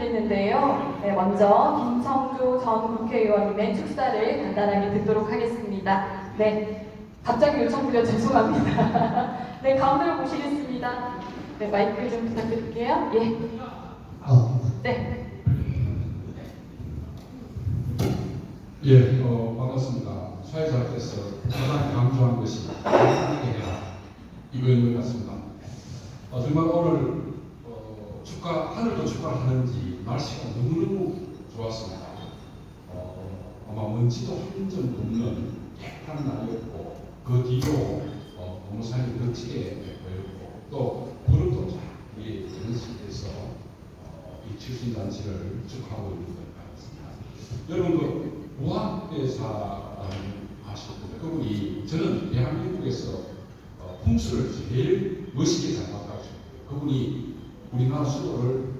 드리는데요. 네, 먼저 김성주 전 국회의원님의 축사를 간단하게 듣도록 하겠습니다. 네, 갑자기 요청드려 죄송합니다. 네, 가운데로 모시겠습니다. 네, 마이크 좀 부탁드릴게요. 예, 아, 네. 예, 어, 반갑습니다. 사회자께서 가장 강조한 것이 해라 이거인 것 같습니다. 어, 정말 오늘 어, 축가 하늘도 축가를 하는지 날씨가 너무너무 좋았습니다. 어, 아마 먼지도 한 점도 없는 깨끗한 날이었고 그 뒤로 어, 고무산이 멋지게 보였고 또 구름도 쫙 위에 전시돼서 어, 이 출신단지를 축하하고 있는 것 같습니다. 여러분 그 아실 거예요. 그분이 저는 대한민국에서 어, 풍수를 제일 멋있게 잘 바꿔주셨어요. 그분이 우리나라 수도를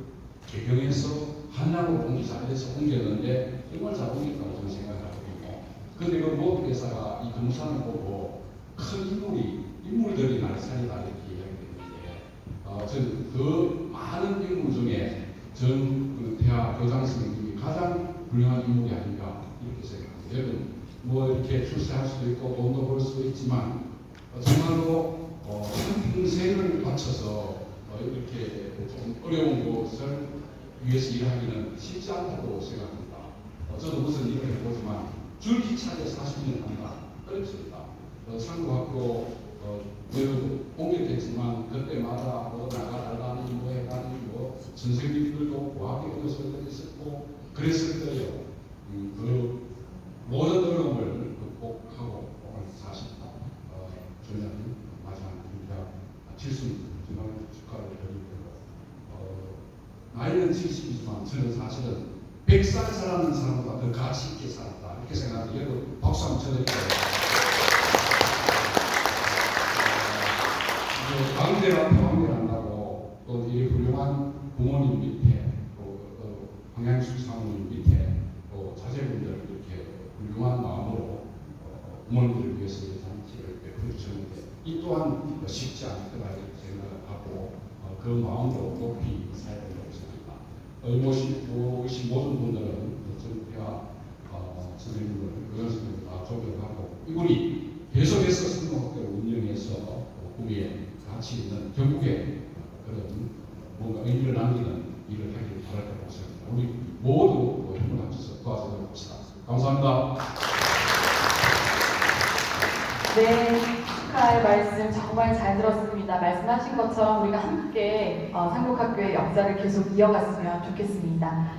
개경해서 한남으로 옮기 잘해서 옮겼는데 정말 잘 옮겼다고 저는 생각하거든요. 그런데 그 무한대사가 이 금산을 보고 큰 인물이 인물들이 날산이다 이렇게 이야기했는데 어, 저는 그 많은 인물 중에 전그 대학 교장 선생님이 가장 훌륭한 인물이 아닌가 이렇게 생각합니다. 여러분 뭐 이렇게 출세할 수도 있고 돈도 벌 수도 있지만 어, 정말로 어, 한 평생을 바쳐서 어, 이렇게 좀 어려운 것을 위해서 일하기는 쉽지 않다고 생각합니다. 어, 저도 무슨 일을 해보지만 줄기차게 40년 한다 어렵습니다. 어, 상고학교 어, 옮겼겠지만 그때마다 뭐 나가달라니 뭐 해가니 뭐 선생님들도 과학에 어려서도 있었고 그랬을 거예요. 음, 그 모든 어려움을 극복하고 오늘 40다 어, 주년 마지막 대학 70 정말 축하를 드리고요. 어, 나이는 70이지만 저는 사실은 100살 살았는 사람보다 더 가치 있게 살았다 이렇게 생각합니다. 여러분 박수 한번 쳐드릴게요. 광대와 평안을 한다고 또 이 훌륭한 부모님 밑에 또 어, 황양수 사모님 밑에 또 자제분들 이렇게 훌륭한 마음으로 어, 부모님들을 위해서 이 잔치를 베풀어 주셨는데 이 또한 쉽지 않을 거라 생각하고 어, 그 마음으로 높이 사야 된다고 생각합니다. 오신 모든 분들은 정부와 어, 선생님들, 그런 선생님들 다 존경하고 이분이 계속해서 성공학교를 운영해서 어, 후에 가치 있는 전국에 그런 뭔가 의미를 남기는 일을 하길 바랄 거라고 생각합니다. 우리 모두 그 힘을 합쳐서 도와주도록 합시다. 감사합니다. 네, 축하의 말씀 정말 잘 들었습니다. 말씀하신 것처럼 우리가 함께 어, 상록학교의 역사를 계속 이어갔으면 좋겠습니다.